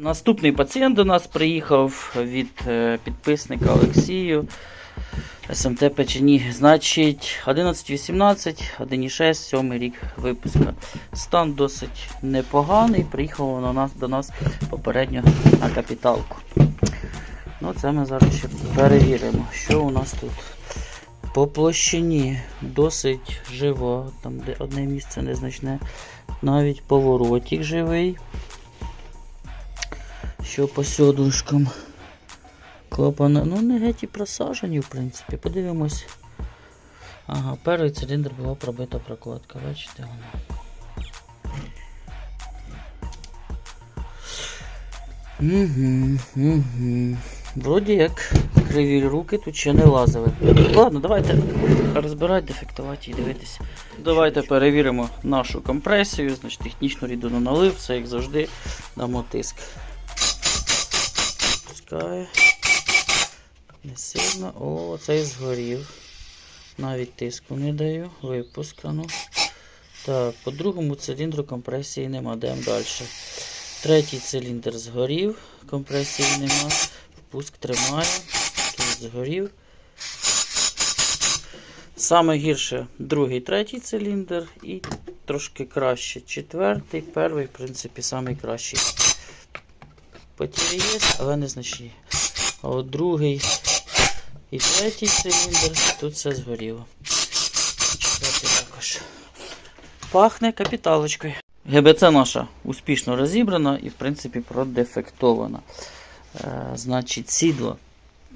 Наступний пацієнт до нас приїхав від е, підписника Олексію. СМТ Печені. Значить, 11.18, 1.6, 7 рік випуска. Стан досить непоганий. Приїхав на нас, до нас попередньо на капіталку. Ну, це ми зараз ще перевіримо, що у нас тут. По площині досить живо, там де одне місце незначне, навіть поворотик живий. Що по сьодушкам? Клапана, ну не геть і просажені, в принципі. Подивимось. Ага, перший циліндр була пробита прокладка, бачите вона. Угу, угу. Вроді як криві руки тут ще не лазили. Ладно, давайте розбирати, дефектувати і дивитися. Давайте перевіримо нашу компресію, значить технічну рідину налив, все як завжди, дамо тиск. Пускає. Не сильно. О, цей згорів. Навіть тиску не даю. Випускану. Так, по другому циліндру компресії нема. Йдемо далі. Третій циліндр згорів, компресії нема. Впуск тримає. Тут згорів. Саме гірше другий, третій циліндр і трошки краще. Четвертий, перший, в принципі, самий кращий. Є, але незначні. А от другий і третій циліндр тут все згоріло. Четвертий також. Пахне капіталочкою. ГБЦ наша успішно розібрана і, в принципі, продефектована. Е, значить, сідло.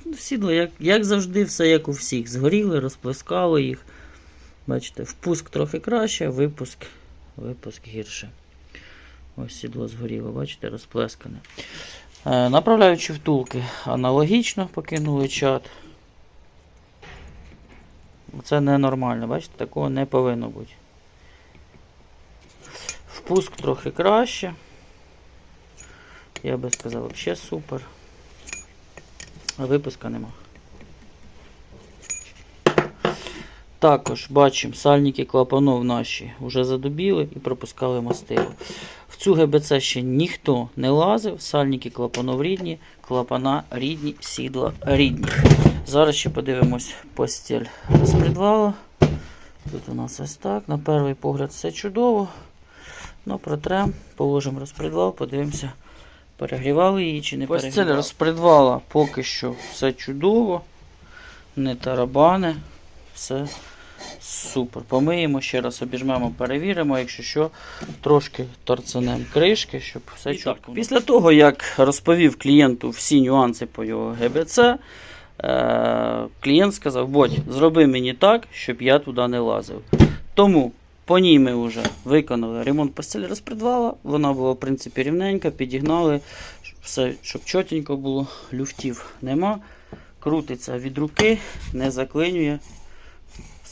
Ну, Сідло, як, як завжди, все як у всіх. Згоріли, розплескало їх. Бачите, впуск трохи краще, випуск, випуск гірше. Ось сідло згоріло, бачите, розплескане. Е, направляючи втулки аналогічно покинули чат. Це ненормально, бачите, такого не повинно бути. Впуск трохи краще. Я би сказав, взагалі супер. А випуска нема. Також бачимо, сальники клапанов наші вже задубіли і пропускали мастило. Цю ГБЦ ще ніхто не лазив, сальники клапанов рідні, клапана рідні, сідла рідні. Зараз ще подивимось постіль розпредвала. Тут у нас ось так. На перший погляд все чудово. Ну, протрем, положимо розпредвал, подивимося, перегрівали її чи не перегрівали. Постель розпредвала поки що все чудово. Не тарабани. Все супер. Помиємо, ще раз обіжмемо, перевіримо, якщо що, трошки торцанем кришки, щоб все чітко. Після того, як розповів клієнту всі нюанси по його ГБЦ, е- клієнт сказав, Бодь, зроби мені так, щоб я туди не лазив. Тому по ній ми вже виконали ремонт постелі розпредвала. Вона була, в принципі, рівненька, підігнали, все, щоб чотенько було, люфтів нема. Крутиться від руки, не заклинює.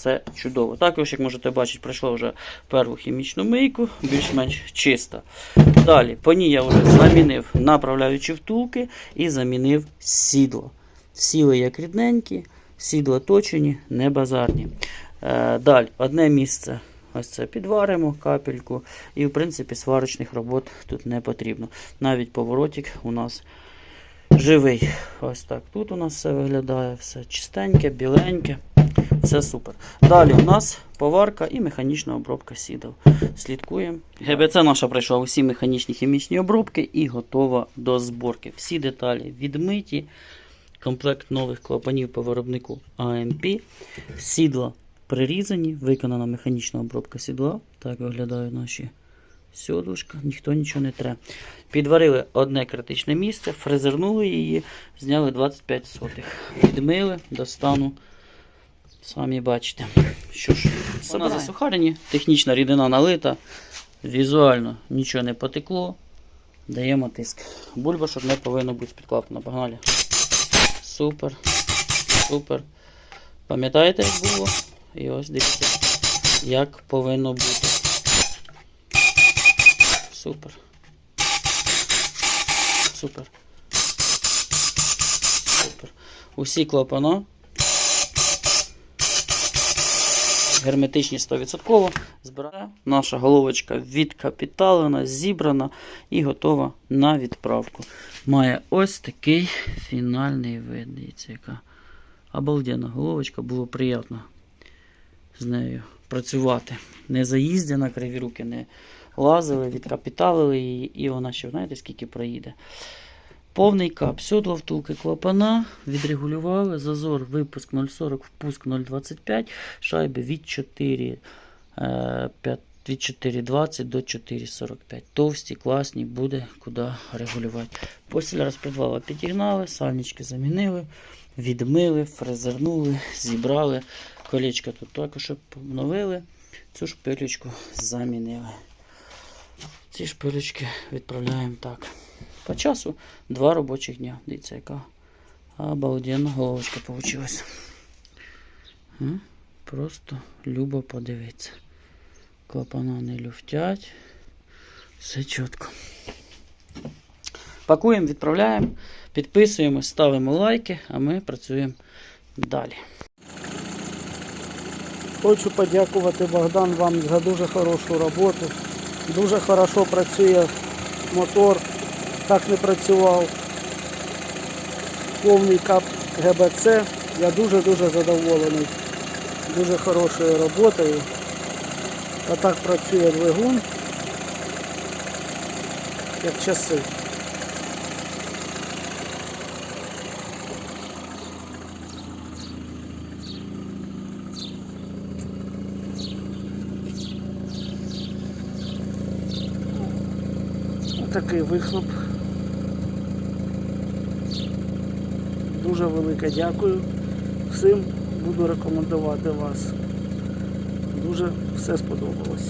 Все чудово. Також, як можете бачити, пройшла вже перву хімічну мийку, більш-менш чиста. Далі, по ній я вже замінив направляючі втулки і замінив сідло. Сіли як рідненькі, сідла точені, не базарні. Е, далі, одне місце. Ось це підваримо капельку. І, в принципі, сварочних робот тут не потрібно. Навіть поворотик у нас живий. Ось так. Тут у нас все виглядає, все чистеньке, біленьке. Все супер. Далі у нас поварка і механічна обробка сідал. Слідкуємо. ГБЦ наша пройшла усі механічні хімічні обробки і готова до зборки. Всі деталі відмиті. Комплект нових клапанів по виробнику АМП. Сідла прирізані, виконана механічна обробка сідла. Так виглядають наші сьодушка, ніхто нічого не тре. Підварили одне критичне місце, фрезернули її, зняли 25 сотих. Відмили до стану. Самі бачите. Що ж, вона засухарені, технічна рідина налита, візуально нічого не потекло. Даємо тиск. Бульбашок не повинно бути клапана. Погнали. Супер. Супер. Пам'ятаєте, як було? І ось дивіться, як повинно бути. Супер. Супер. Супер. Усі клапана герметичні 100%. Збирає. Наша головочка відкапіталена, зібрана і готова на відправку. Має ось такий фінальний вид. Дивіться, яка обалденна головочка. Було приємно з нею працювати. Не заїздена, криві руки не лазили, відкапіталили її, і вона ще, знаєте, скільки проїде. Повний кап, сьодло втулки клапана, відрегулювали, зазор, випуск 0,40, впуск 0,25, шайби від 4, е, 5, від 4,20 до 4,45. Товсті, класні, буде куди регулювати. Після розпредвала підігнали, сальнички замінили, відмили, фрезернули, зібрали. Колечко тут також обновили, цю шпилечку замінили. Ці шпилечки відправляємо так. По часу два робочих дня. Дивіться, яка обалденна головочка вийшла. Просто любо подивитися. Клапана не люфтять. Все чітко. Пакуємо, відправляємо, підписуємо, ставимо лайки, а ми працюємо далі. Хочу подякувати Богдан вам за дуже хорошу роботу. Дуже хорошо працює мотор, так не працював. Повний кап ГБЦ. Я дуже-дуже задоволений. Дуже хорошою роботою. А так працює двигун, як часи. Такий вихлоп. Дуже велике дякую. Всім буду рекомендувати вас. Дуже все сподобалось.